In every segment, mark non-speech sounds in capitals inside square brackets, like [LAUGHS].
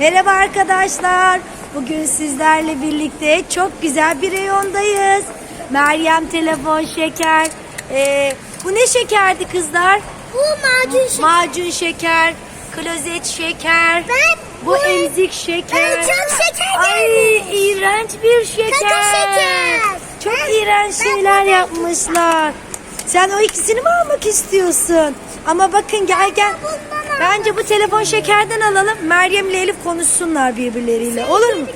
Merhaba arkadaşlar. Bugün sizlerle birlikte çok güzel bir reyondayız. Meryem telefon şeker. Ee, bu ne şekerdi kızlar? Bu macun şeker. Macun şeker, klozet şeker. Ben Bu emzik şeker. Ben çok şeker Ay iğrenç bir şeker. Kaka şeker. Çok Ben- iğrenç ben şeyler bunu- yapmışlar. Sen o ikisini mi almak istiyorsun? Ama bakın gel gel. Bence bu telefon şekerden alalım. Meryem ile Elif konuşsunlar birbirleriyle. Olur mu?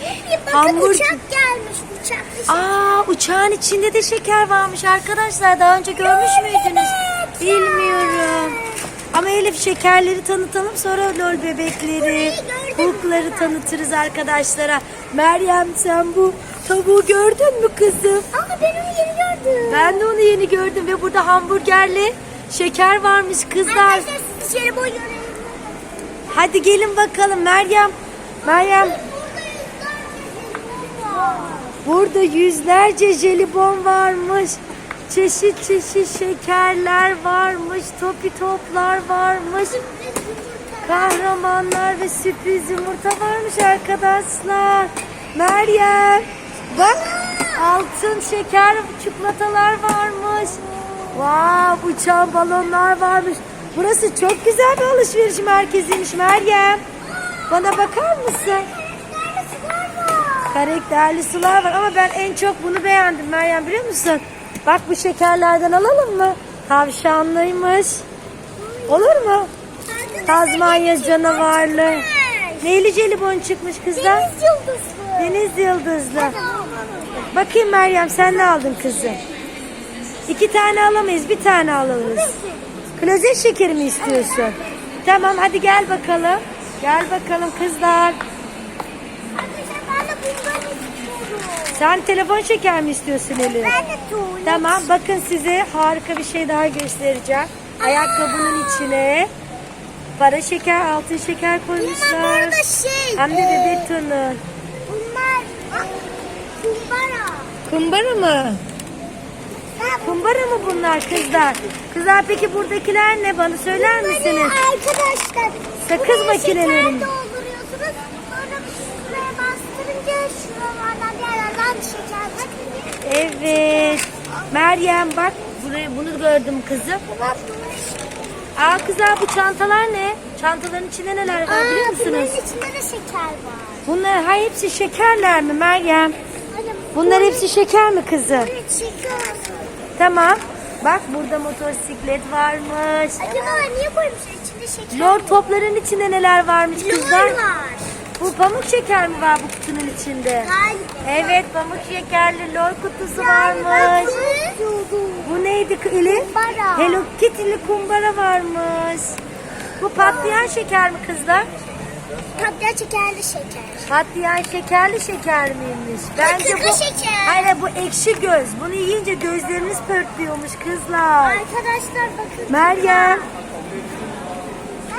Bakın Hamburger. uçak gelmiş uçak. Aa uçağın içinde de şeker varmış arkadaşlar. Daha önce görmüş müydünüz? Bilmiyorum. Ama Elif şekerleri tanıtalım sonra lol bebekleri, Burayı tanıtırız arkadaşlara. Meryem sen bu tavuğu gördün mü kızım? Aa ben onu yeni gördüm. Ben de onu yeni gördüm ve burada hamburgerli şeker varmış kızlar. Arkadaşlar siz. Hadi gelin bakalım Meryem. Meryem burada yüzlerce jelibon varmış. Çeşit çeşit şekerler varmış. Topi toplar varmış. Kahramanlar ve sürpriz yumurta varmış arkadaşlar. Meryem bak altın şeker çikolatalar varmış. Vav uçan balonlar varmış. Burası çok güzel bir alışveriş merkeziymiş Meryem. Bana bakar mısın? Karakterli sular var ama ben en çok bunu beğendim Meryem biliyor musun? Bak bu şekerlerden alalım mı? Tavşanlıymış. Olur mu? Tazmanya canavarlı. Neyli jelibon çıkmış kızlar? Deniz yıldızlı. Deniz yıldızlı. Bakayım Meryem sen ne aldın kızım? İki tane alamayız bir tane alırız. Klozet şekeri mi istiyorsun? Tamam hadi gel bakalım. Gel bakalım kızlar. Sen telefon şeker mi istiyorsun Elif? Ben de tuğla. Tamam bakın size harika bir şey daha göstereceğim. Ayakkabının içine para şeker, altın şeker koymuşlar. arada şey. Hem de e, bebek tonu. Bunlar kumbara. Kumbara mı? Kumbara mı bunlar kızlar? Kızlar peki buradakiler ne bana söyler misiniz? Bunları Arkadaşlar. Sakız buraya makineleri mi? Şeker dolduruyorsunuz. Sonra şuraya bastırınca şuralardan bir yerlerden şeker. Bakın. Evet. Meryem bak buraya bunu gördüm kızım. Aa kızlar bu çantalar ne? Çantaların içinde neler var biliyor Aa, musunuz? bunların içinde de şeker var. Bunlar ha hepsi şekerler mi Meryem? Bunlar hepsi şeker mi kızım? Evet şeker. Tamam. Bak burada motosiklet varmış. Acaba niye koymuşlar içinde şeker? Lor topların içinde neler varmış kızlar? Var. Bu pamuk şeker mi var bu kutunun içinde? Galiba. Evet pamuk şekerli lor kutusu Yani varmış. Bu neydi Elif? Kumbara. Hello Kitty'li kumbara varmış. Bu patlayan şeker mi kızlar? Patlayan şekerli şeker. Patlayan şekerli şeker miymiş? Bence bu şeker. Hayır bu ekşi göz. Bunu yiyince gözleriniz pörtlüyormuş kızlar. Arkadaşlar bakın. Meryem.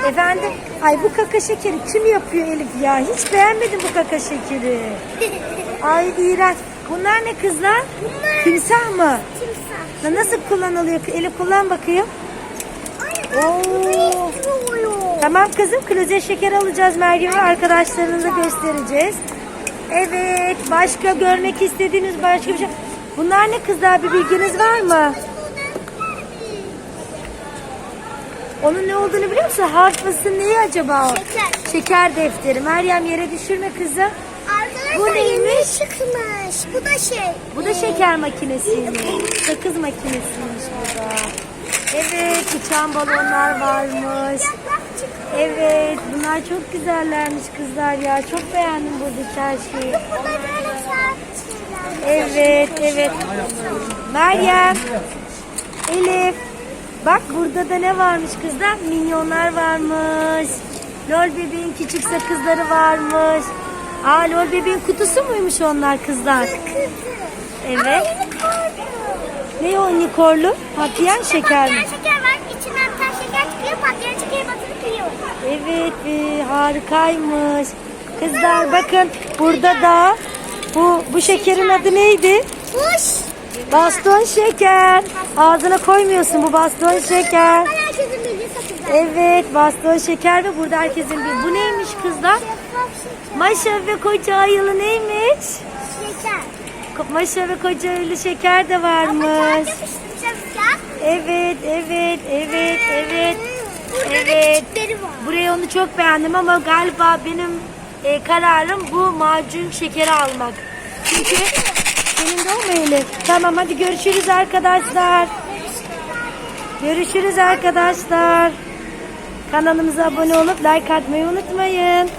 Efendim? Ay bu kaka şekeri kim yapıyor Elif ya? Hiç beğenmedim bu kaka şekeri. [LAUGHS] Ay iğrenç. Bunlar ne kızlar? Bunlar Timsah mı? timsah. Na- Nasıl kullanılıyor? Elif kullan bakayım. Oo. Tamam kızım klozet şeker alacağız Meryem'e arkadaşlarınıza göstereceğiz. Evet başka görmek istediğiniz başka bir şey. Bunlar ne kızlar bir bilginiz var mı? Onun ne olduğunu biliyor musun? Harfası neyi acaba? o? Şeker. Şeker defteri. Meryem yere düşürme kızım. Arkadaşlar Bu neymiş? çıkmış. Bu da şey. Bu da şeker makinesiymiş. Sakız makinesiymiş bu da. Evet uçan balonlar varmış. Evet bunlar çok güzellermiş kızlar ya. Çok beğendim buradaki her şeyi. Evet evet. Meryem. Elif. Bak burada da ne varmış kızlar? Minyonlar varmış. Lol bebeğin küçük sakızları varmış. Aa lol bebeğin kutusu muymuş onlar kızlar? Evet. Ne o unikorlu? Patlayan şeker mi? Patlayan şeker var. İçinden tane şeker çıkıyor. Patlayan şekeri batırıp yiyor. Evet e, harikaymış. Kızlar bakın burada da bu bu şekerin adı neydi? Kuş. Baston şeker. Ağzına koymuyorsun bu baston şeker. Herkesin bildiği sakız Evet baston şeker ve burada herkesin bir... Bu neymiş kızlar? Maşa ve koca ayılı neymiş? Şeker. Maşa ve koca ayılı şeker de varmış. Evet, evet, evet, evet. Burada Evet. var. Burayı onu çok beğendim ama galiba benim e, kararım bu macun şekeri almak. Çünkü senin de o Elif? Tamam hadi görüşürüz arkadaşlar. Görüşürüz arkadaşlar. Kanalımıza abone olup like atmayı unutmayın.